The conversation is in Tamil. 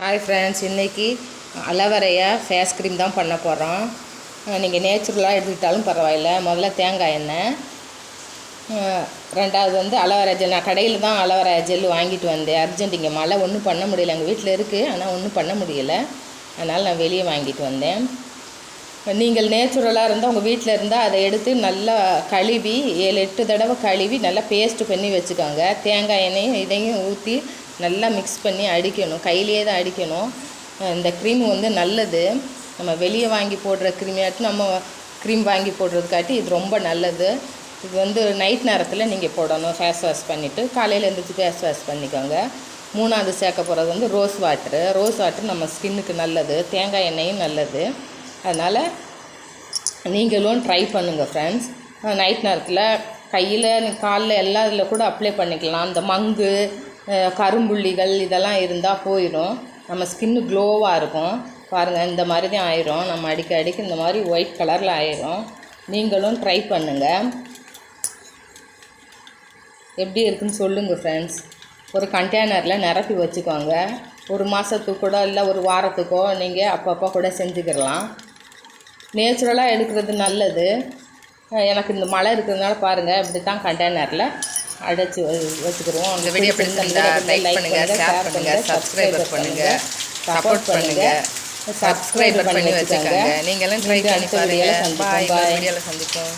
ஹாய் ஃப்ரெண்ட்ஸ் இன்றைக்கி அலவரையா ஃபேஸ் க்ரீம் தான் பண்ண போகிறோம் நீங்கள் நேச்சுரலாக எடுத்துக்கிட்டாலும் பரவாயில்ல. முதல்ல தேங்காய் எண்ணெய். ரெண்டாவது வந்து அலோவேரா ஜெல் நான் கடையில் தான் அலவரா ஜெல் வாங்கிட்டு வந்தேன். அர்ஜென்ட் இங்கே மழை ஒன்றும் பண்ண முடியல. எங்கள் வீட்டில் இருக்குது ஆனால் ஒன்றும் பண்ண முடியல. அதனால் நான் வெளியே வாங்கிட்டு வந்தேன். நீங்கள் நேச்சுரலாக இருந்தால் உங்கள் வீட்டில் இருந்தால் அதை எடுத்து நல்லா கழுவி ஏழு எட்டு தடவை கழுவி நல்லா பேஸ்ட் பண்ணி வச்சுக்கோங்க. தேங்காய் எண்ணெயும் இதையும் ஊற்றி நல்லா மிக்ஸ் பண்ணி அடிக்கணும். கையிலேயே தான் அடிக்கணும். இந்த க்ரீம் வந்து நல்லது. நம்ம வெளியே வாங்கி போடுற க்ரீமியாட்டும் நம்ம க்ரீம் வாங்கி போடுறதுக்காட்டி இது ரொம்ப நல்லது. இது வந்து நைட் நேரத்தில் நீங்கள் போடணும். ஃபேஸ் வாஷ் பண்ணிவிட்டு காலையில் எழுந்திரிச்சு ஃபேஸ் வாஷ் பண்ணிக்கோங்க. மூணாவது சேர்க்க போகிறது வந்து ரோஸ் வாட்ரு ரோஸ் வாட்டர் நம்ம ஸ்கின்னுக்கு நல்லது. தேங்காய் எண்ணெயும் நல்லது. அதனால் நீங்களும் ட்ரை பண்ணுங்கள் ஃப்ரெண்ட்ஸ் நைட் நேரத்தில் கையில் காலில் எல்லா இதில் கூட அப்ளை பண்ணிக்கலாம். அந்த மங்கு கரும்புள்ளிகள் இதெல்லாம் இருந்தால் போயிடும். நம்ம ஸ்கின்னு க்ளோவாக இருக்கும். பாருங்கள் இந்த மாதிரி தான் ஆயிரும். நம்ம அடிக்க அடிக்க இந்த மாதிரி ஒயிட் கலரில் ஆயிரும். நீங்களும் ட்ரை பண்ணுங்கள் எப்படி இருக்குன்னு சொல்லுங்கள் ஃப்ரெண்ட்ஸ் ஒரு கண்டெய்னரில் நிரப்பி வச்சுக்கோங்க. ஒரு மாதத்துக்கு கூட இல்லை ஒரு வாரத்துக்கோ நீங்கள் அப்பப்போ கூட செஞ்சுக்கிடலாம். நேச்சுரலாக எடுக்கிறது நல்லது. எனக்கு இந்த மழை இருக்கிறதுனால பாருங்கள் இப்படி தான் கண்டெய்னரில் அடைச்சி வச்சுக்கிறோம் இந்த வீடியோ பிடிச்சிருந்தா லைக் பண்ணுங்க ஷேர் பண்ணுங்க சப்ஸ்கிரைபர் பண்ணுங்க சப்போர்ட் பண்ணுங்க சப்ஸ்கிரைபர் பண்ணி வச்சுக்கோங்க. நீங்களும் ட்ரை பண்ணி பாருங்க. பாய் வீடியோவில் சந்திப்போம்.